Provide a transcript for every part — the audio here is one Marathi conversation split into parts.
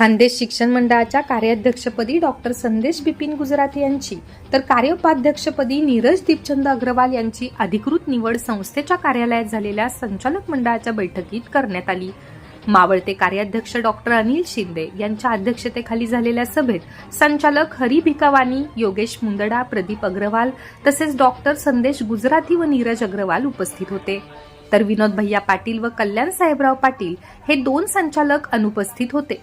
खानदेश शिक्षण मंडळाच्या कार्याध्यक्षपदी डॉक्टर संदेश बिपिन गुजराती यांची तर कार्योपाध्यक्षपदी नीरज दीपचंद अग्रवाल यांची अधिकृत निवड संस्थेच्या कार्यालयात झालेल्या संचालक मंडळाच्या बैठकीत करण्यात आली. मावळते कार्याध्यक्ष डॉक्टर अनिल शिंदे यांच्या अध्यक्षतेखाली झालेल्या सभेत संचालक हरी भिकावानी योगेश मुंदडा प्रदीप अग्रवाल तसेच डॉक्टर संदेश गुजराती व नीरज अग्रवाल उपस्थित होते. तर विनोद भैया पाटील व कल्याण साहेबराव पाटील हे दोन संचालक अनुपस्थित होते.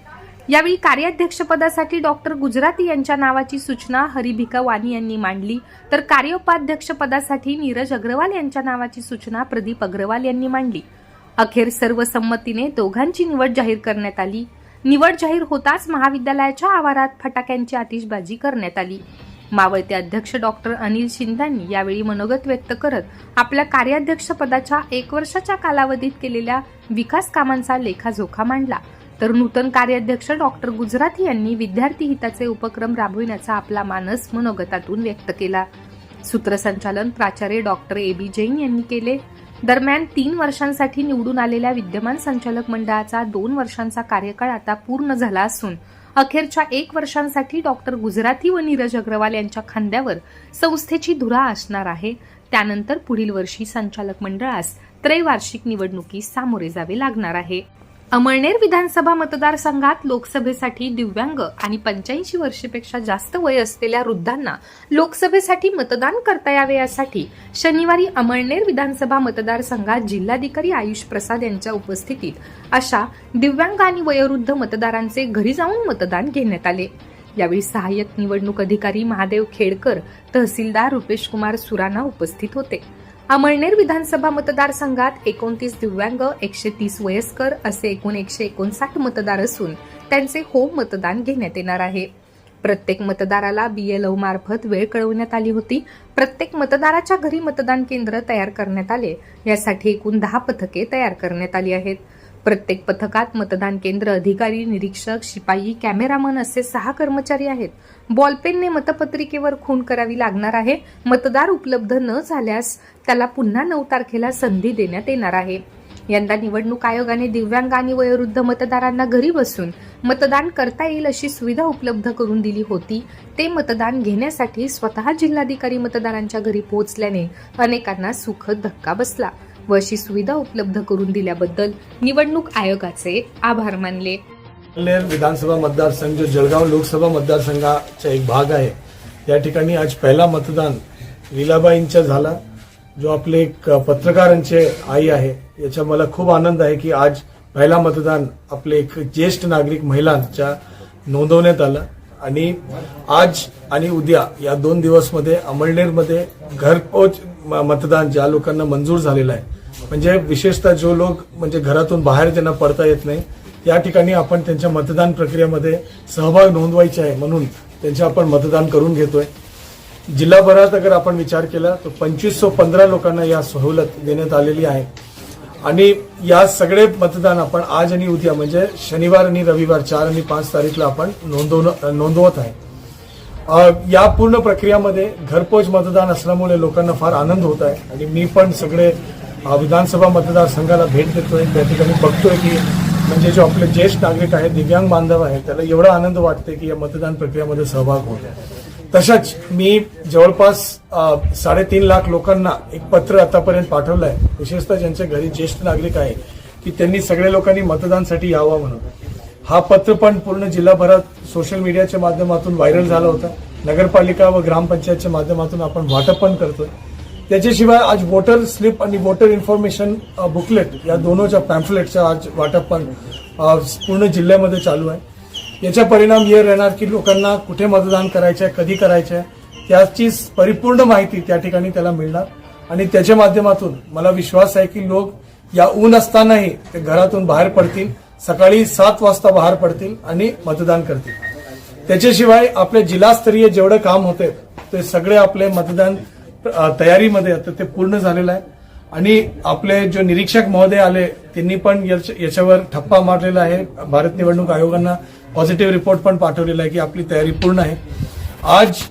यावेळी कार्याध्यक्षपदासाठी डॉक्टर गुजराती यांच्या नावाची सूचना हरिभिका वानी यांनी मांडली. तर कार्योपाध्यक्षपदासाठी नीरज अग्रवाल यांच्या नावाची सूचना प्रदीप अग्रवाल यांनी मांडली. अखेर सर्व संमतीने दोघांची निवड जाहीर करण्यात आली. निवड जाहीर होताच महाविद्यालयाच्या आवारात फटाक्यांची आतिषबाजी करण्यात आली. मावळते अध्यक्ष डॉक्टर अनिल शिंदांनी यावेळी मनोगत व्यक्त करत आपल्या कार्याध्यक्षपदाच्या एक वर्षाच्या कालावधीत केलेल्या विकास कामांचा लेखाजोखा मांडला. तर नूतन कार्याध्यक्ष डॉक्टर गुजराती यांनी विद्यार्थी हिताचे उपक्रम राबविण्याचा आपला मानस मनोगतातून व्यक्त केला. सूत्रसंचालन प्राचार्य डॉक्टर ए बी जैन यांनी केले. दरम्यान तीन वर्षांसाठी निवडून आलेल्या विद्यमान संचालक मंडळाचा दोन वर्षांचा कार्यकाळ आता पूर्ण झाला असून अखेरच्या एक वर्षांसाठी डॉक्टर गुजराती व नीरज अग्रवाल यांच्या खांद्यावर संस्थेची धुरा असणार आहे. त्यानंतर पुढील वर्षी संचालक मंडळास त्रैवार्षिक निवडणुकीस सामोरे जावे लागणार आहे. अमळनेर विधानसभा मतदारसंघात लोकसभेसाठी दिव्यांग आणि पंच्याऐंशी वर्षेपेक्षा जास्त वय असलेल्या वृद्धांना लोकसभेसाठी मतदान करता यावे यासाठी शनिवारी अमळनेर विधानसभा मतदारसंघात जिल्हाधिकारी आयुष प्रसाद यांच्या उपस्थितीत अशा दिव्यांग आणि वयोवृद्ध मतदारांचे घरी जाऊन मतदान घेण्यात आले. यावेळी सहाय्यक निवडणूक अधिकारी महादेव खेडकर तहसीलदार रुपेश कुमार सुराणा उपस्थित होते. अमळनेर विधानसभा मतदारसंघात एकोणतीस दिव्यांग एकशे तीस वयस्कर असे एकूण एकशे एकोणसाठ मतदार असून त्यांचे होम मतदान घेण्यात येणार आहे. प्रत्येक मतदाराला बीएलओ मार्फत वेळ कळवण्यात आली होती. प्रत्येक मतदाराच्या घरी मतदान केंद्र तयार करण्यात आले. यासाठी एकूण दहा पथके तयार करण्यात आली आहेत. प्रत्येक पथकात मतदान केंद्र अधिकारी निरीक्षक शिपाई कॅमेरामन असे सहा कर्मचारी आहेत. बॉलपेनने मतपत्रिकेवर खून करावी लागणार आहे. मतदार उपलब्ध न झाल्यास त्याला पुन्हा नऊ तारखेला संधी देण्यात येणार आहे. यंदा निवडणूक आयोगाने दिव्यांग आणि वयोवृद्ध मतदारांना घरी बसून मतदान करता येईल अशी सुविधा उपलब्ध करून दिली होती. ते मतदान घेण्यासाठी स्वतः जिल्हाधिकारी मतदारांच्या घरी पोहोचल्याने अनेकांना सुखद धक्का बसला. व अशी सुविधा उपलब्ध करून दिल्याबद्दल निवडणूक आयोगाचे आभार मानले. विधानसभा मतदारसंघ जो जळगाव लोकसभा मतदारसंघाचा एक भाग आहे या ठिकाणी आज पहिला मतदान लीलाबाईंचा झाला जो आपले एक पत्रकारांचे आई आहे. याचा मला खूप आनंद आहे की आज पहिला मतदान आपले एक ज्येष्ठ नागरिक महिलांच्या नोंदवण्यात आलं. आणि आज आणि उद्या या दोन दिवसमध्ये अमळनेरमध्ये घरपोच म- मतदान ज्या लोकांना मंजूर झालेलं आहे म्हणजे विशेषतः जो लोक म्हणजे घरातून बाहेर त्यांना पडता येत नाही या ठिकाणी आपण त्यांच्या मतदान प्रक्रियेमध्ये सहभाग नोंदवायचे आहे म्हणून त्यांचे आपण मतदान करून घेतोय. जिल्हाभरात अगर आपण विचार केला तर पंचवीस पंधरा लोकांना या सवलत देण्यात आलेली आहे. आणि या सगळे मतदान आपण आज आणि उद्या म्हणजे शनिवार आणि रविवार चार आणि पाच तारीखला आपण नोंदवणं नोंदवत आहे. या पूर्ण प्रक्रियामध्ये घरपोच मतदान असल्यामुळे लोकांना फार आनंद होत आहे. आणि मी पण सगळे विधानसभा मतदारसंघाला भेट देतोय. त्या ठिकाणी बघतोय की म्हणजे जो आपले ज्येष्ठ नागरिक आहेत दिव्यांग बांधव आहेत त्याला एवढा आनंद वाटते की या मतदान प्रक्रियेमध्ये सहभाग होत तशाच मी जवळपास साडेतीन लाख लोकांना एक पत्र आतापर्यंत पाठवलं आहे विशेषतः ज्यांच्या घरी ज्येष्ठ नागरिक आहे की त्यांनी सगळ्या लोकांनी मतदानसाठी यावं म्हणून. हा पत्र पण पूर्ण जिल्हाभरात सोशल मीडियाच्या माध्यमातून व्हायरल झाला होता. नगरपालिका व ग्रामपंचायतच्या माध्यमातून आपण वाटप पण करतोय. त्याच्याशिवाय आज वोटर स्लिप आणि वोटर इन्फॉर्मेशन बुकलेट या दोनोंच्या पॅम्फलेटचं आज वाटप पण पूर्ण जिल्ह्यामध्ये चालू आहे. याचा परिणाम हे राहणार की लोकांना कुठे मतदान करायचं आहे कधी करायचं आहे त्याची परिपूर्ण माहिती त्या ठिकाणी त्याला मिळणार. आणि त्याच्या माध्यमातून मला विश्वास आहे की लोक या ऊन असतानाही ते घरातून बाहेर पडतील सकाळी सात वाजता बाहेर पडतील आणि मतदान करतील. त्याच्याशिवाय आपले जिल्हास्तरीय जेवढं काम होते ते सगळे आपले मतदान तयारीमध्ये आता ते पूर्ण झालेलं आहे. आणि आपले जो निरीक्षक महोदय आले त्यांनी पण याच्या- याच्यावर ठप्पा मारलेला आहे. भारत निवडणूक आयोगांना पॉझिटिव्ह रिपोर्ट पण पाठवलेला आहे की आपली तयारी पूर्ण आहे. आज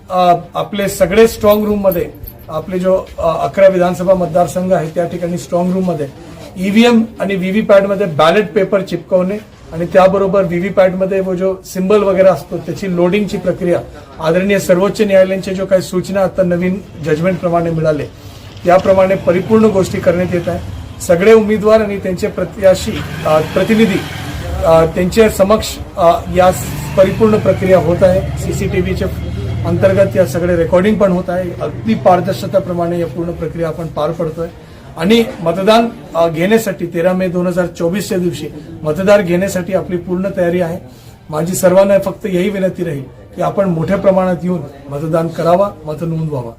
आपले सगळे स्ट्रॉंग रूममध्ये आपले जो अकरा विधानसभा मतदारसंघ आहे त्या ठिकाणी स्ट्रॉंग रूममध्ये ईव्हीएम आणि व्हीव्हीपॅटमध्ये बॅलेट पेपर चिपकवणे आणि त्याबरोबर व्हीव्हीपॅटमध्ये व जो सिम्बल वगैरे असतो त्याची लोडिंगची प्रक्रिया आदरणीय सर्वोच्च न्यायालयांच्या जो काही सूचना आता नवीन जजमेंटप्रमाणे मिळाले त्याप्रमाणे परिपूर्ण गोष्टी करण्यात येत आहे. सगळे उमेदवार आणि त्यांचे प्रत्याशी प्रतिनिधी त्यांच्या समक्ष या परिपूर्ण प्रक्रिया होत आहे. सी सी टी व्हीच्या अंतर्गत या सगळे रेकॉर्डिंग पण होत आहे. अगदी पारदर्शकताप्रमाणे या पूर्ण प्रक्रिया आपण पार पडतोय. आणि मतदान घेण्यासाठी तेरा मे दोन हजार चोवीसच्या दिवशी मतदार घेण्यासाठी आपली पूर्ण तयारी आहे. माझी सर्वांना फक्त यही विनंती राहील की आपण मोठ्या प्रमाणात येऊन मतदान करावा मत नोंदवावा.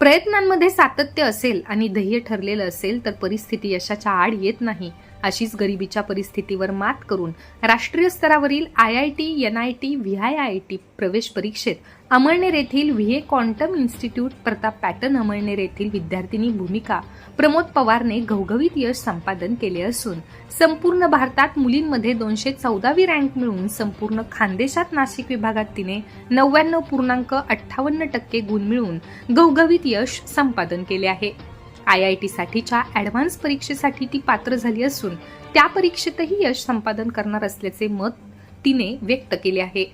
प्रयत्नांमध्ये सातत्य असेल आणि ध्येय ठरलेलं असेल तर परिस्थिती यशाच्या आड येत नाही अशीच गरिबीच्या परिस्थितीवर मात करून राष्ट्रीय स्तरावरील I I T N I T V I I T प्रवेश परीक्षेत अमळनेर येथील V A quantum institute Pratap pattern Amalner येथील विद्यार्थिनी भूमिका प्रमोद पवारने घवघवीत यश संपादन केले असून संपूर्ण भारतात मुलींमध्ये दोनशे चौदावी रँक मिळवून संपूर्ण खानदेशात नाशिक विभागात तिने नव्याण्णव पूर्णांक अठ्ठावन्न टक्के गुण मिळवून घवघवीत यश संपादन केले आहे. आय आय टीसाठीच्या ॲडव्हान्स परीक्षेसाठी ती पात्र झाली असून त्या परीक्षेतही यश संपादन करणार असल्याचे मत तिने व्यक्त केले आहे.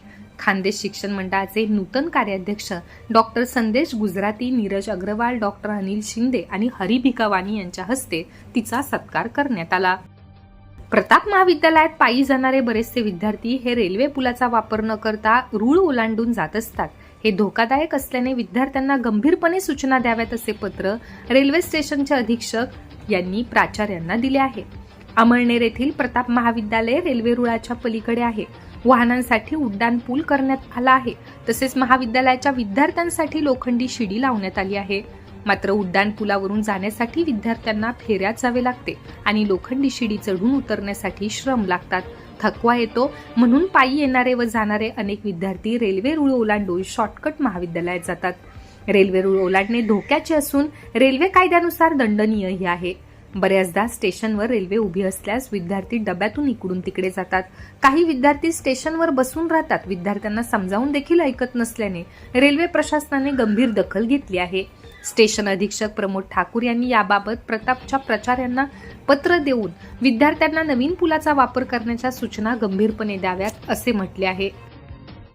खानदेश शिक्षण मंडळाचे नूतन कार्याध्यक्ष डॉक्टर संदेश गुजराती नीरज अग्रवाल डॉक्टर अनिल शिंदे आणि हरी भिकावानी यांच्या हस्ते तिचा सत्कार करण्यात आला. प्रताप महाविद्यालयात पायी जाणारे बरेचसे विद्यार्थी हे रेल्वे पुलाचा वापर न करता रूळ ओलांडून जात असतात. हे धोकादायक असल्याने विद्यार्थ्यांना गंभीरपणे सूचना द्याव्यात असे पत्र रेल्वे स्टेशनचे अधीक्षक यांनी प्राचार्यांना दिले आहे. अमळनेर येथील प्रताप महाविद्यालय रेल्वे रुळाच्या पलीकडे आहे. वाहनांसाठी उड्डाण पूल करण्यात आला आहे. तसेच महाविद्यालयाच्या विद्यार्थ्यांसाठी लोखंडी शिडी लावण्यात आली आहे. मात्र उड्डाण पुलावरून जाण्यासाठी विद्यार्थ्यांना फेऱ्यात जावे लागते आणि लोखंडी शिडी चढून उतरण्यासाठी श्रम लागतात. थकवा येतो म्हणून पायी येणारे व जाणारे अनेक विद्यार्थी रेल्वे रुळ ओलांडून शॉर्टकट महाविद्यालयात जातात. रेल्वे रुळ ओलांडणे धोक्याचे असून रेल्वे कायद्यानुसार दंडनीयही आहे. बऱ्याचदा स्टेशनवर रेल्वे उभी असल्यास विद्यार्थी डब्यातून इकडून तिकडे जातात. काही विद्यार्थी स्टेशनवर बसून राहतात. विद्यार्थ्यांना समजावून देखील ऐकत नसल्याने रेल्वे प्रशासनाने गंभीर दखल घेतली आहे. स्टेशन अधीक्षक प्रमोद ठाकूर यांनी याबाबत प्रतापच्या प्राचार्यांना पत्र देऊन विद्यार्थ्यांना नवीन पुलाचा वापर करण्याच्या सूचना गंभीरपणे द्याव्यात असे म्हटले आहे.